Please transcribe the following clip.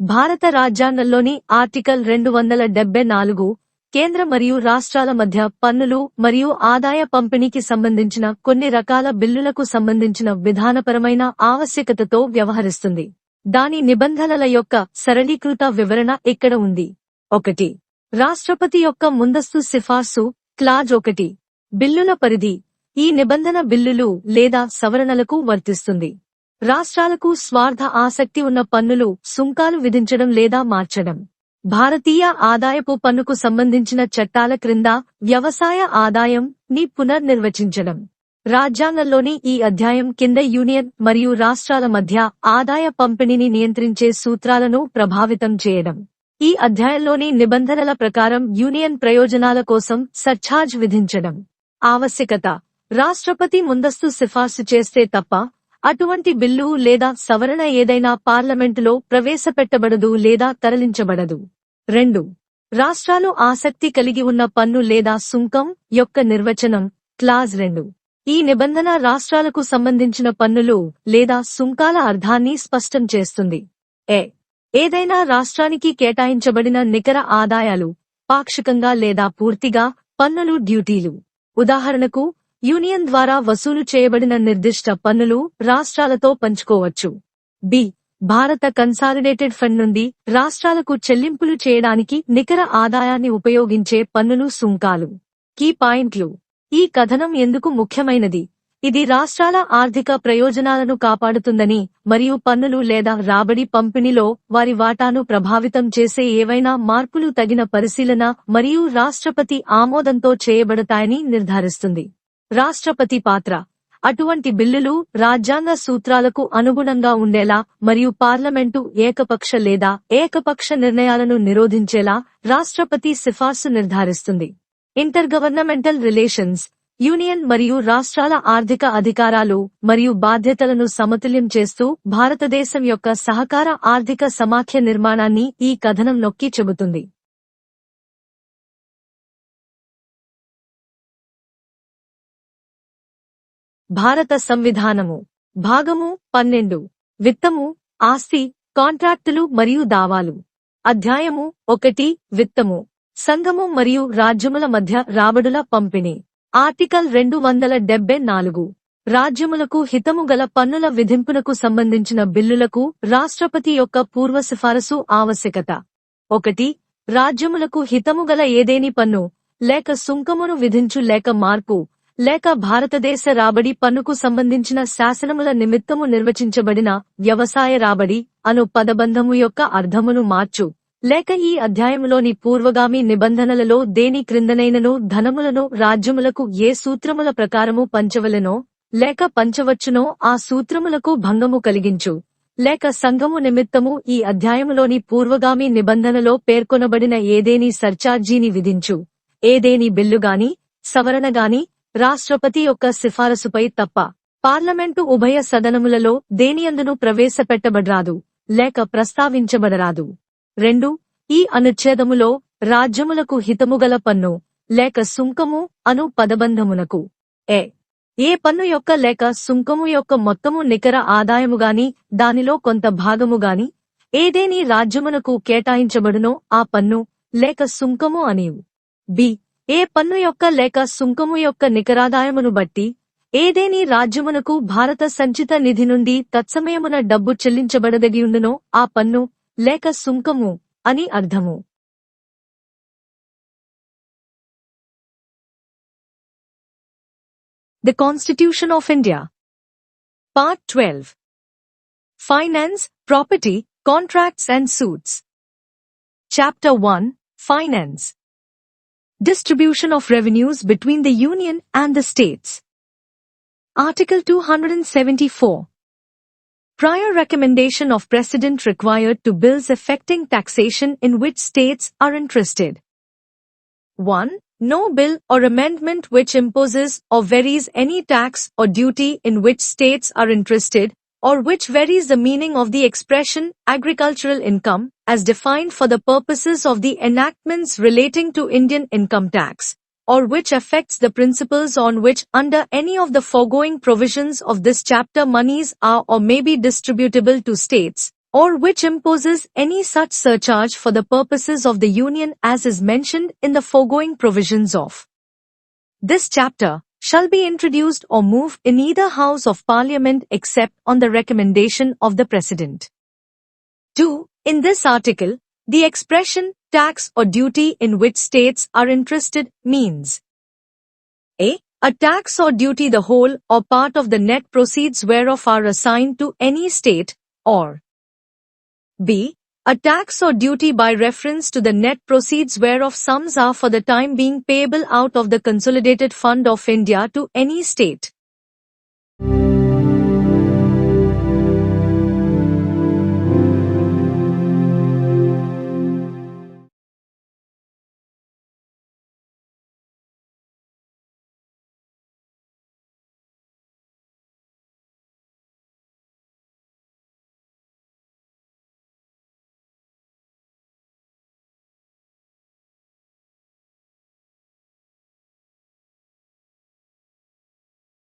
భారత రాజ్యాంగంలోని ఆర్టికల్ రెండు వందల డెబ్బై నాలుగు కేంద్ర మరియు రాష్ట్రాల మధ్య పన్నులు మరియు ఆదాయ పంపిణీకి సంబంధించిన కొన్ని రకాల బిల్లులకు సంబంధించిన విధానపరమైన ఆవశ్యకతతో వ్యవహరిస్తుంది. దాని నిబంధనల యొక్క సరళీకృత వివరణ ఇక్కడ ఉంది. ఒకటి. రాష్ట్రపతి యొక్క ముందస్తు సిఫార్సు క్లాజ్ ఒకటి. బిల్లుల పరిధి ఈ నిబంధన బిల్లులు లేదా సవరణలకు వర్తిస్తుంది. రాష్ట్రాలకు స్వార్థ ఆసక్తి ఉన్న పన్నులు సుంకాలు విధించడం లేదా మార్చడం. భారతీయ ఆదాయపు పన్నుకు సంబంధించిన చట్టాల క్రింద వ్యవసాయ ఆదాయం ని పునర్నిర్వచించడం. రాజ్యాంగంలోని ఈ అధ్యాయం కింద యూనియన్ మరియు రాష్ట్రాల మధ్య ఆదాయ పంపిణీని నియంత్రించే సూత్రాలను ప్రభావితం చేయడం. ఈ అధ్యాయంలోని నిబంధనల ప్రకారం యూనియన్ ప్రయోజనాల కోసం సర్ఛార్జ్ విధించడం. ఆవశ్యకత. రాష్ట్రపతి ముందస్తు సిఫార్సు చేస్తే తప్ప అటువంటి బిల్లు లేదా సవరణ ఏదైనా పార్లమెంటులో ప్రవేశపెట్టబడదు లేదా తరలించబడదు. రెండు. రాష్ట్రాలు ఆసక్తి కలిగి ఉన్న పన్ను లేదా సుంకం యొక్క నిర్వచనం క్లాజ్ రెండు. ఈ నిబంధన రాష్ట్రాలకు సంబంధించిన పన్నులు లేదా సుంకాల అర్థాన్ని స్పష్టం చేస్తుంది. ఏ. ఏదైనా రాష్ట్రానికి కేటాయించబడిన నికర ఆదాయాలు పాక్షికంగా లేదా పూర్తిగా పన్నులు డ్యూటీలు. ఉదాహరణకు యూనియన్ ద్వారా వసూలు చేయబడిన నిర్దిష్ట పన్నులు రాష్ట్రాలతో పంచుకోవచ్చు. బి భారత కన్సాలిడేటెడ్ ఫండ్ నుండి రాష్ట్రాలకు చెల్లింపులు చేయడానికి నికర ఆదాయాన్ని ఉపయోగించే పన్నులు సుంకాలు. కీ పాయింట్లు. ఈ కథనం ఎందుకు ముఖ్యమైనది? ఇది రాష్ట్రాల ఆర్థిక ప్రయోజనాలను కాపాడుతుందని మరియు పన్నులు లేదా రాబడి పంపిణీలో వారి వాటాను ప్రభావితం చేసే ఏవైనా మార్పులు తగిన పరిశీలన మరియు రాష్ట్రపతి ఆమోదంతో చేయబడతాయని నిర్ధారిస్తుంది. రాష్ట్రపతి పాత్ర. అటువంటి బిల్లులు రాజ్యాంగ సూత్రాలకు అనుగుణంగా ఉండేలా మరియు పార్లమెంటు ఏకపక్ష లేదా ఏకపక్ష నిర్ణయాలను నిరోధించేలా రాష్ట్రపతి సిఫార్సు నిర్ధారిస్తుంది. ఇంటర్ గవర్నమెంటల్ రిలేషన్స్ యూనియన్ మరియు రాష్ట్రాల ఆర్థిక అధికారాలు మరియు బాధ్యతలను సమతుల్యం చేస్తూ భారతదేశం యొక్క సహకార ఆర్థిక సమాఖ్య నిర్మాణాన్ని ఈ కథనం నొక్కి చెబుతుంది. భారత సంవిధానము. భాగము పన్నెండు. విత్తము ఆస్తి కాంట్రాక్టులు మరియు దావాలు. అధ్యాయము ఒకటి. విత్తము. సంఘము మరియు రాజ్యముల మధ్య రాబడుల పంపిణీ. ఆర్టికల్ రెండు వందల డెబ్బై నాలుగు. రాజ్యములకు హితము గల పన్నుల విధింపునకు సంబంధించిన బిల్లులకు రాష్ట్రపతి యొక్క పూర్వ సిఫారసు ఆవశ్యకత. ఒకటి. రాజ్యములకు హితము గల ఏదేని పన్ను లేక సుంకమును విధించు లేక మార్పు లేక భారతదేశ రాబడి పన్నుకు సంబంధించిన శాసనముల నిమిత్తము నిర్వచించబడిన వ్యవసాయ రాబడి అను పదబంధము యొక్క అర్థమును మార్చు. లేక ఈ అధ్యాయములోని పూర్వగామి నిబంధనలలో దేని క్రిందనైనను ధనములను రాజ్యములకు ఏ సూత్రముల ప్రకారము పంచవలెనో లేక పంచవచ్చునో ఆ సూత్రములకు భంగము కలిగించు. లేక సంఘము నిమిత్తము ఈ అధ్యాయములోని పూర్వగామి నిబంధనలో పేర్కొనబడిన ఏదేని సర్చార్జీని విధించు. ఏదేని బిల్లుగాని సవరణగాని రాష్ట్రపతి యొక్క సిఫారసుపై తప్ప పార్లమెంటు ఉభయ సదనములలో దేనియందును ప్రవేశపెట్టబడరాదు లేక ప్రస్తావించబడరాదు. రెండు ఈ అనుచ్ఛేదములో రాజ్యములకు హితముగల పన్ను లేక సుంకము అను పదబంధమునకు. ఏ ఏ పన్ను యొక్క లేక సుంకము యొక్క మొత్తము నికర ఆదాయముగాని దానిలో కొంత భాగముగాని ఏదేని రాజ్యమునకు కేటాయించబడునో ఆ పన్ను లేక సుంకము అనివు బి ఏ పన్ను యొక్క లేక సుంకము యొక్క నికరాదాయమును బట్టి ఏదేని రాజ్యమునకు భారత సంచిత నిధి నుండి తత్సమయమున డబ్బు చెల్లించబడదగియుండునో ఆ పన్ను లేక సుంకము అని అర్థము. The constitution of India part twelve finance property contracts and suits chapter one finance Distribution of revenues between the Union and the states. Article 274. Prior recommendation of precedent required to bills affecting taxation in which states are interested. 1. No bill or amendment which imposes or varies any tax or duty in which states are interested, or which varies the meaning of the expression agricultural income as defined for the purposes of the enactments relating to Indian income tax, or which affects the principles on which under any of the foregoing provisions of this chapter monies are or may be distributable to states, or which imposes any such surcharge for the purposes of the Union as is mentioned in the foregoing provisions of this chapter, shall be introduced or moved in either House of Parliament except on the recommendation of the President. 2. In this article, the expression tax or duty in which states are interested means a. A tax or duty the whole or part of the net proceeds whereof are assigned to any state, or b. A tax or duty by reference to the net proceeds whereof sums are for the time being payable out of the Consolidated Fund of India to any state.